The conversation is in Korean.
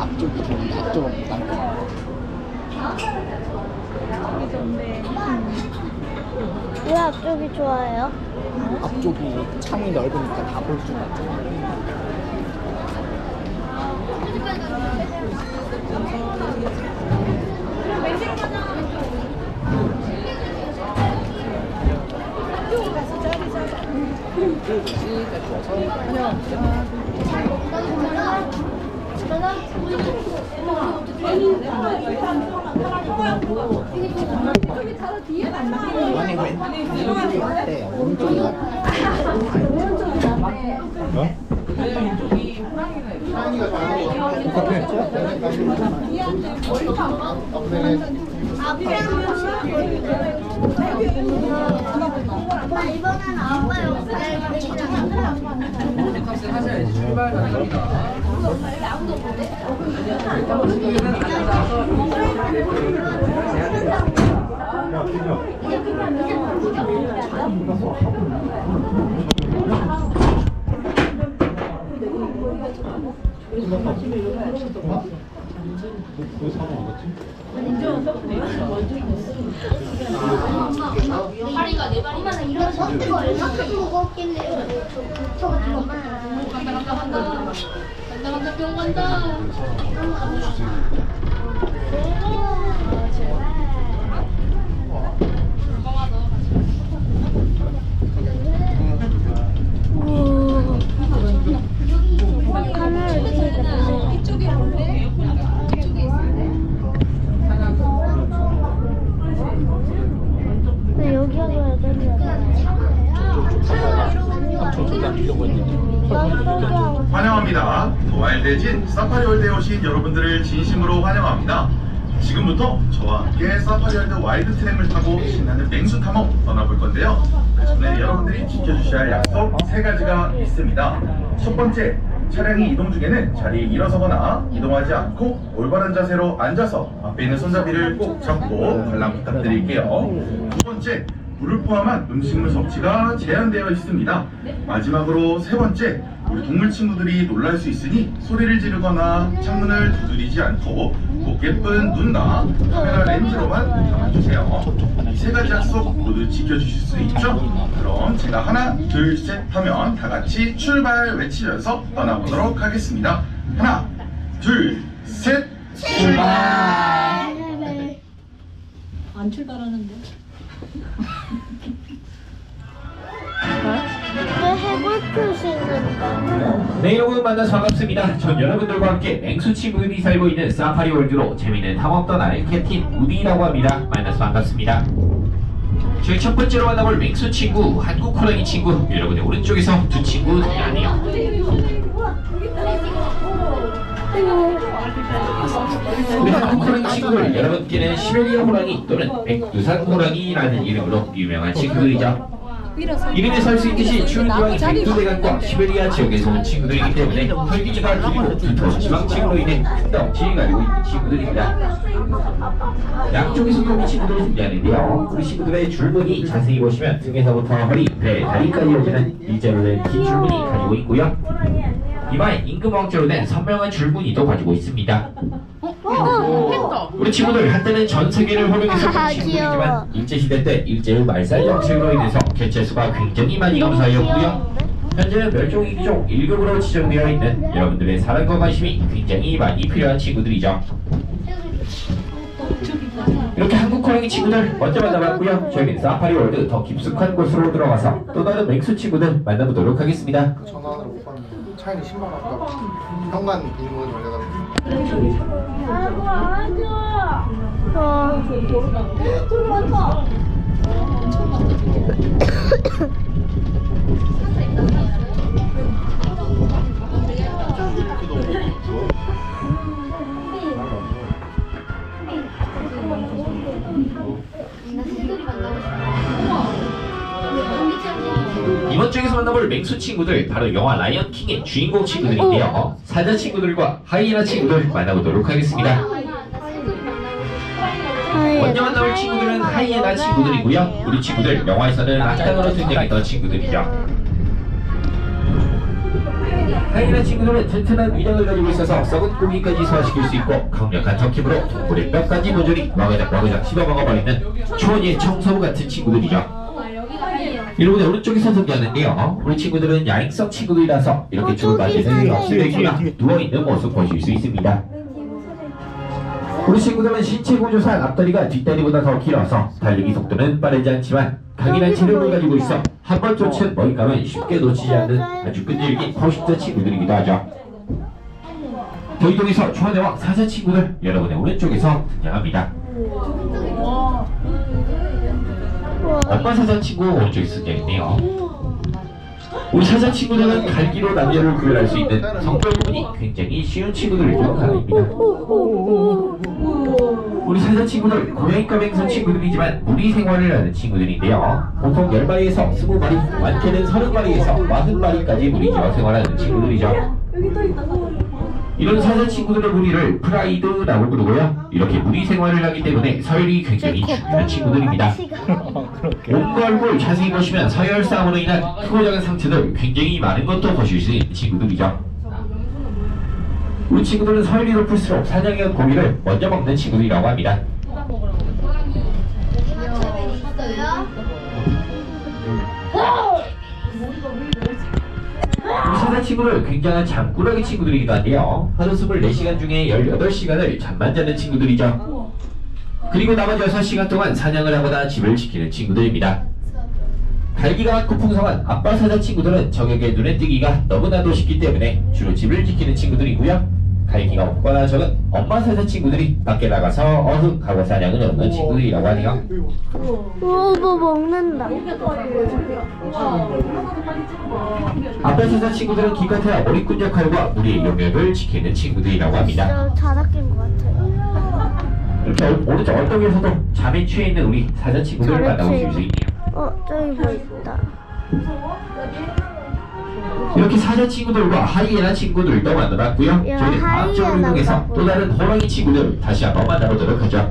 앞쪽이 좋은데 앞쪽은 난왜 앞쪽이 좋아요? 앞쪽이 창이 넓으니까 다 볼 수가 있잖아. 아니 왼쪽이 어때? 오른쪽이 어 때? 아빠 이번엔 아빠 옆에 엄마는 이런 소스가 얼마큼 저거 정말 간다 간다 간다 간다 간다 병 간다 카메라 이렇게 이쪽에 볼래? 이쪽에 있을래? 근데 여기 하고 되는데 저쪽에 앉으려고 했는데 환영 합니다. 더와일드진 사파리 월드에 오신 여러분들을 진심으로 환영합니다. 지금부터 저와 함께 사파리 월드 와일드 트램을 타고 신나는 맹수 탐험 떠나볼 건데요. 그 전에 여러분들이 지켜주셔야 할 약속 세 가지가 있습니다. 첫 번째, 차량이 이동 중에는 자리에 일어서거나 이동하지 않고 올바른 자세로 앉아서 앞에 있는 손잡이를 꼭 잡고 관람 부탁드릴게요. 두 번째, 물을 포함한 음식물 섭취가 제한되어 있습니다. 마지막으로 세 번째, 우리 동물 친구들이 놀랄 수 있으니 소리를 지르거나 창문을 두드리지 않고 꼭 예쁜 눈과 카메라 렌즈로만 담아주세요. 이 세 가지 약속 모두 지켜주실 수 있죠? 그럼 제가 하나, 둘, 셋 하면 다 같이 출발 외치면서 떠나보도록 하겠습니다. 하나, 둘, 셋, 출발! 안 출발하는데 네 여러분 만나서 반갑습니다. 전 여러분들과 함께 맹수 친구들이 살고 있는 사파리 월드로 재미있는 탐험 떠날 캡틴 우디라고 합니다. 만나서 반갑습니다. 저희 첫 번째로 만나볼 맹수 친구 한국 호랑이 친구 여러분의 오른쪽에서 두 친구 나네요. 우리 한국 호랑이 친구들 여러분께는 시베리아 호랑이 또는 백두산 호랑이라는 이름으로 유명한 친구들이죠. 이름에 살수 있듯이 추운 고양이 백두대간과 시베리아 지역에서 온 친구들이기 때문에 털기지가 길고 두터운 지방층으로 인해 큰 덩치를 가지고 있는 친구들입니다. 양쪽에서도 이 친구들을 준비하는데요. 우리 친구들의 줄무늬 자세히 보시면 등에서부터 허리, 배, 다리까지 이어지는 일자로 된 긴 줄무늬 가지고 있고요. 이마에 임금왕자로 된 선명한 줄무늬도 가지고 있습니다. 우리 친구들 한때는 전 세계를 호명했었던 아, 친구들이지만. 일제시대 때 일제의 말살 정책으로 인해서 개체수가 굉장히 많이 감소하였고요. 현재는 멸종위기종 1급으로 지정되어 있는 여러분들의 사랑과 관심이 굉장히 많이 필요한 친구들이죠. 이렇게 한국 호랑이 친구들 먼저 만나봤고요. 저희는 사파리 월드 더 깊숙한 곳으로 들어가서 또 다른 맹수 친구들 만나보도록 하겠습니다. 차이는 10만 원 아까 현관 비밀번호 열려가지고 이번 주에서 만나볼 맹수 친구들 바로 영화 라이언 킹의 주인공 친구들인데요. 사자 친구들과 하이에나 친구들 만나보도록 하겠습니다. 먼저 만나볼 친구들은 하이에나 친구들이고요. 우리 친구들 영화에서는 악당으로 등장했던 친구들이죠. 하이에나 친구들은 튼튼한 위장을 가지고 있어서 썩은 고기까지 소화시킬 수 있고 강력한 턱힘으로 동물의 뼈까지 모조리 와그작 와그작 씹어먹어버리는 초원의 청소부 같은 친구들이죠. 여러분의 오른쪽에서 소개하는데요. 우리 친구들은 야행성 친구들이라서 이렇게 저기 맞이를 사진. 없애거나 누워있는 모습 보실 수 있습니다. 우리 친구들은 신체 구조상 앞다리가 뒷다리보다 더 길어서 달리기 속도는 빠르지 않지만 강인한 체력을 가지고 있어 한 번 쫓은 먹잇감은 쉽게 놓치지 않는 아주 끈질긴 포식자 친구들이기도 하죠. 더 이동해서 초안대왕 사자 친구들 여러분의 오른쪽에서 등장합니다. 엄마 사자 친구 오른쪽에 등장했네요. 우리 사자 친구들은 갈기로 남녀를 구별할 수 있는 성별 구분이 굉장히 쉬운 친구들 중 하나입니다. 우리 사자 친구들 고양이과 맹성 친구들이지만 무리 생활을 하는 친구들인데요. 보통 10마리에서 20마리, 많게는 30마리에서 40마리까지 무리지어 생활하는 친구들이죠. 이런 사자 친구들의 무리를 프라이드라고 부르고요. 이렇게 무리 생활을 하기 때문에 서열이 굉장히 중요한 친구들입니다. 얼굴 자세히 보시면 서열 싸움으로 인한 크고 작은 상처들 굉장히 많은 것도 보실 수 있는 친구들이죠. 우리 친구들은 서열이 높을수록 사냥해온 고기를 먼저 먹는 친구들이라고 합니다. 사자 친구들 굉장한 잠꾸러기 친구들이기도 한데요. 하루 24시간 중에 18시간을 잠만 자는 친구들이죠. 그리고 나머지 6시간 동안 사냥을 하거나 집을 지키는 친구들입니다. 갈기가 많고 풍성한 아빠 사자 친구들은 적에게 눈에 띄기가 너무나도 쉽기 때문에 주로 집을 지키는 친구들이고요. 갈기가 없거나 적은 엄마 사자 친구들이 밖에 나가서 어흥하고 사냥을 하는 친구들이라고 하네요. 오, 뭐 먹는다. 아빠 사자 친구들은 기껏해야 머리꾼 역할과 우리의 영역을 지키는 친구들이라고 합니다. 저 자다깬 것 같아요. 이렇게 오- 오른쪽 언덕에서도 잠에 취해 있는 우리 사자 친구들을 잠에 만나보실 취해 수 있네요. 어, 저기 뭐 있다. 이렇게 사자 친구들과 하이에나 친구들도 만나봤고요. 야, 저희는 다음 하이에나 봐보자. 또 다른 호랑이 친구들 다시 한번 만나보도록 하죠.